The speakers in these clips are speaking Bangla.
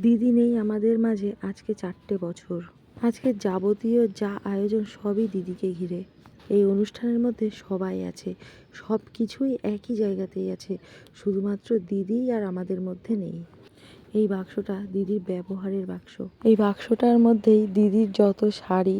দিদি নেই আমাদের মাঝে আজকে চারটে বছর। আজকে যাবতীয় যা আয়োজন সবই দিদিকে ঘিরে। এই অনুষ্ঠানের মধ্যে সবাই আছে সব কিছুই একই জায়গাতেই আছে, শুধুমাত্র দিদি আর আমাদের মধ্যে নেই। এই বাক্সটা দিদির ব্যবহারের বাক্স। এই বাক্সটার মধ্যেই দিদির যত শাড়ি,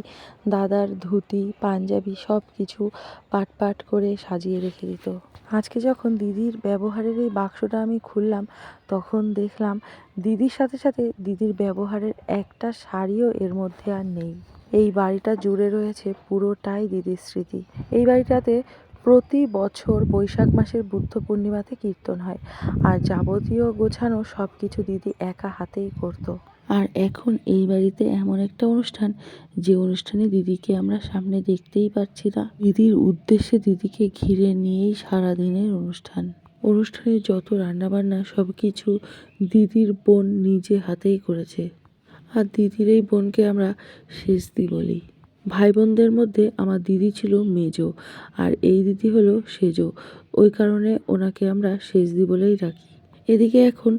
দাদার ধুতি, পাঞ্জাবি সব কিছু পাট পাট করে সাজিয়ে রেখে দিত। আজকে যখন দিদির ব্যবহারের এই বাক্সটা আমি খুললাম, তখন দেখলাম দিদির সাথে সাথে দিদির ব্যবহারের একটা শাড়িও এর মধ্যে আর নেই। এই বাড়িটা জুড়ে রয়েছে পুরোটাই দিদির স্মৃতি। এই বাড়িটাতে প্রতি বছর বৈশাখ মাসের বুদ্ধ পূর্ণিমাতে কীর্তন হয়। আর যাবতীয় গোছানো সব কিছু দিদি একা হাতেই করতো। আর এখন এই বাড়িতে এমন একটা অনুষ্ঠান, যে অনুষ্ঠানে দিদিকে আমরা সামনে দেখতেই পাচ্ছি না। দিদির উদ্দেশ্যে দিদিকে ঘিরে নিয়েই সারাদিনের অনুষ্ঠান। অনুষ্ঠানে যত রান্নাবান্না সব কিছু দিদির বোন নিজে হাতেই করেছে। আর দিদির এই বোনকে আমরা শেষদি বলি। ভাই বোনদের মধ্যে আমার দিদি ছিল মেজো আর এই দিদি হলো সেজো। ওই কারণে ওনাকে আমরা সেজদি বলেই রাখি এদিকে এখন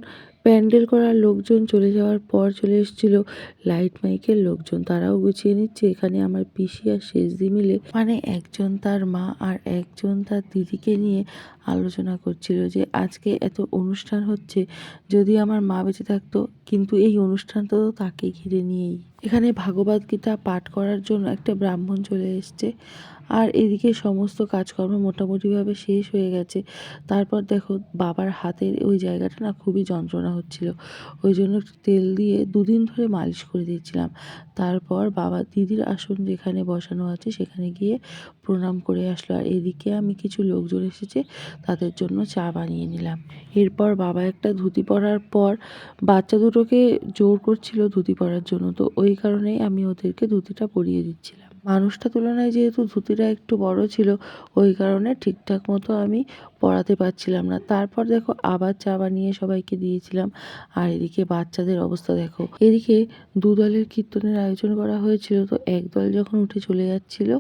প্যান্ডেল করার লোকজন চলে যাওয়ার পর চলে এসেছিল লাইট মাইকের লোকজন। তারাও গুছিয়ে নিচ্ছে। এখানে আমার পিসি আর শেষদি মিলে মানে একজন তার মা আর একজন তার দিদিকে নিয়ে আলোচনা করছিল যে আজকে এত অনুষ্ঠান হচ্ছে, যদি আমার মা বেঁচে থাকতো কিন্তু এই অনুষ্ঠানটা তো তাকে ঘিরে নিয়েই। এখানে ভাগবত গীতা পাঠ করার জন্য একটা ব্রাহ্মণ চলে এসছে। আর এদিকে সমস্ত কাজকর্ম মোটামুটিভাবে শেষ হয়ে গেছে। তারপর দেখো বাবার হাতের ওই জায়গাটা না খুবই যন্ত্রণা হচ্ছিল। ওই জন্য তেল দিয়ে দুদিন ধরে মালিশ করে দিয়েছিলাম। তারপর বাবা দিদির আসন যেখানে বসানো আছে সেখানে গিয়ে প্রণাম করে আসলো। আর এদিকে আমি কিছু লোকজন এসেছে, তাদের জন্য চা বানিয়ে নিলাম। এরপর বাবা একটা ধুতি পরার পর বাচ্চা দুটোকে জোর করছিল ধুতি পরার জন্য। তো ওই কারণেই আমি ওদেরকে ধুতিটা পরিয়ে দিচ্ছিলাম। মানুষটা তুলনায় যেহেতু ধুতিটা একটু বড় ছিল, ওই কারণে ঠিকঠাক মতো আমি পরাতে পারছিলাম না। তারপর দেখো আবার চা বানিয়ে সবাইকে দিয়েছিলাম। আর এদিকে বাচ্চাদের অবস্থা দেখো। এদিকে দু দলের কীর্তনের আয়োজন করা হয়েছিল, তো এক দল যখন উঠে চলে যাচ্ছিল,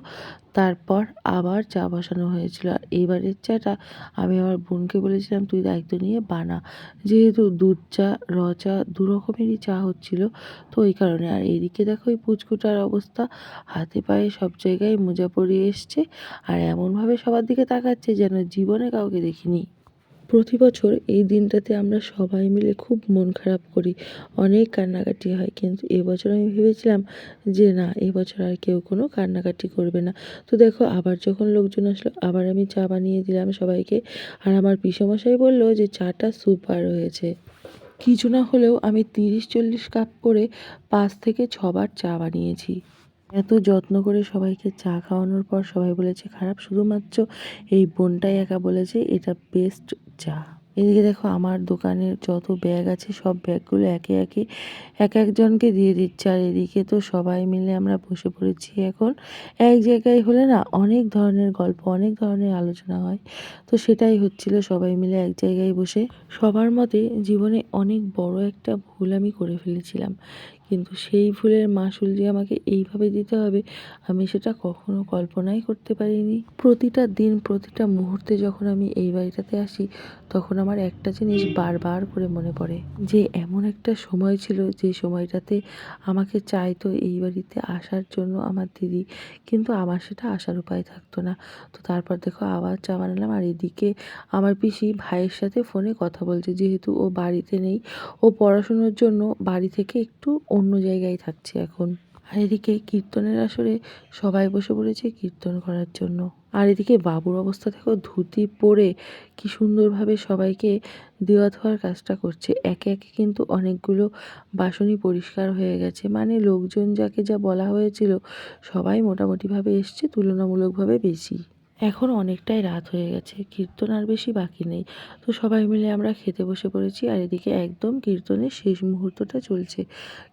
তারপর আবার চা বসানো হয়েছিল। আর এবারের চাটা আমি আমার বোনকে বলেছিলাম, তুই দায়িত্ব নিয়ে বানা। যেহেতু দুধ চা, র চা দু রকমেরই চা হচ্ছিল, তো ওই কারণে। আর এদিকে দেখো এই পুচকুটার অবস্থা, হাতে পায়ে সব জায়গায় মোজা পরিয়ে এসছে আর এমনভাবে সবার দিকে তাকাচ্ছে যেন জীবনে কাউকে দেখিনি। প্রতি বছর এই দিনটাতে আমরা সবাই মিলে খুব মন খারাপ করি। অনেক কান্নাকাটি হয় কিন্তু এবছর আমি ভেবেছিলাম যে না, এবছর আর কেউ কোনো কান্নাকাটি করবে না। তো দেখো, আবার যখন লোকজন আসলো, আবার আমি চা বানিয়ে দিলাম সবাইকে আর আমার পিসমশাই বলল যে চাটা সুপার হয়েছে। কিছু না হলেও আমি তিরিশ চল্লিশ কাপ করে পাঁচ থেকে ছবার চা বানিয়েছি। এত যত্ন করে সবাইকে চা খাওয়ানোর পর সবাই বলেছে, খারাপ, শুধুমাত্র এই বোনটাই একা বলেছে, এটা বেস্ট চা। এদিকে দেখো আমার দোকানের যত ব্যাগ আছে, সব ব্যাগগুলো একে একে এক একজনকে দিয়ে দিচ্ছে। আর এদিকে তো সবাই মিলে আমরা বসে পড়েছি এখন। এক জায়গায় হলে না অনেক ধরনের গল্প, অনেক ধরনের আলোচনা হয়। তো সেটাই হচ্ছিল সবাই মিলে এক জায়গায় বসে। সবার মতে জীবনে অনেক বড় একটা ভুল আমি করে ফেলেছিলাম। কিন্তু সেই ভুলের মাসুল যে আমাকে এইভাবে দিতে হবে, আমি সেটা কখনো কল্পনাই করতে পারিনি। প্রতিটা দিন, প্রতিটা মুহূর্তে যখন আমি এই বাড়িটাতে আসি, তখন আমার একটা জিনিস বারবার করে মনে পড়ে, যে এমন একটা সময় ছিল যে সময়টাতে আমাকে চাইতো এই বাড়িতে আসার জন্য আমার দিদি, কিন্তু আমার সেটা আসার উপায় থাকতো না। তো তারপর দেখো আবার চা বানালাম আর এদিকে আমার পিসি ভাইয়ের সাথে ফোনে কথা বলছে, যেহেতু ও বাড়িতে নেই, ও পড়াশুনোর জন্য বাড়ি থেকে একটু অন্য জায়গায় থাকছে এখন। আর এদিকে কীর্তনের আসরে সবাই বসে পড়েছে কীর্তন করার জন্য। আর এদিকে বাবুর অবস্থা দেখো, ধুতি পরে কি সুন্দরভাবে সবাইকে দেওয়া ধোয়ার কাজটা করছে। একে একে কিন্তু অনেকগুলো বাসনই পরিষ্কার হয়ে গেছে। মানে লোকজন যাকে যা বলা হয়েছিল সবাই মোটামুটিভাবে এসছে, তুলনামূলকভাবে বেশি। এখন অনেকটাই রাত হয়ে গেছে, কীর্তন আর বেশি বাকি নেই। তো সবাই মিলে আমরা খেতে বসে পড়েছি আর এদিকে একদম কীর্তনের শেষ মুহূর্তটা চলছে।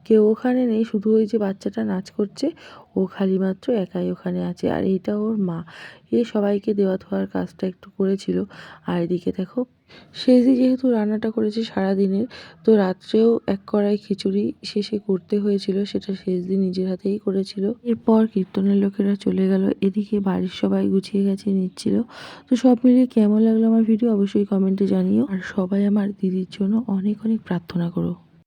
কেউ ওখানে নেই, শুধু ওই যে বাচ্চাটা নাচ করছে, ও খালি মাত্র একাই ওখানে আছে আর এটা ওর মা। এ সবাইকে দেওয়া ধোয়ার কাজটা একটু করেছিল। আর এদিকে দেখো সেজি যেহেতু রান্নাটা করেছে সারাদিনের, তো রাত্রেও এক কড়াই খিচুড়ি শেষে করতে হয়েছিল, সেটা শেষ দিন নিজের হাতেই করেছিল। এরপর কীর্তনের লোকেরা চলে গেল, এদিকে বাড়ির সবাই গুছিয়ে গেছে, নিচ্ছিল। তো সব মিলিয়ে কেমন লাগল আমার ভিডিও অবশ্যই কমেন্টে জানিও। আর সবাই আমার দিদির জন্য অনেক অনেক প্রার্থনা করো।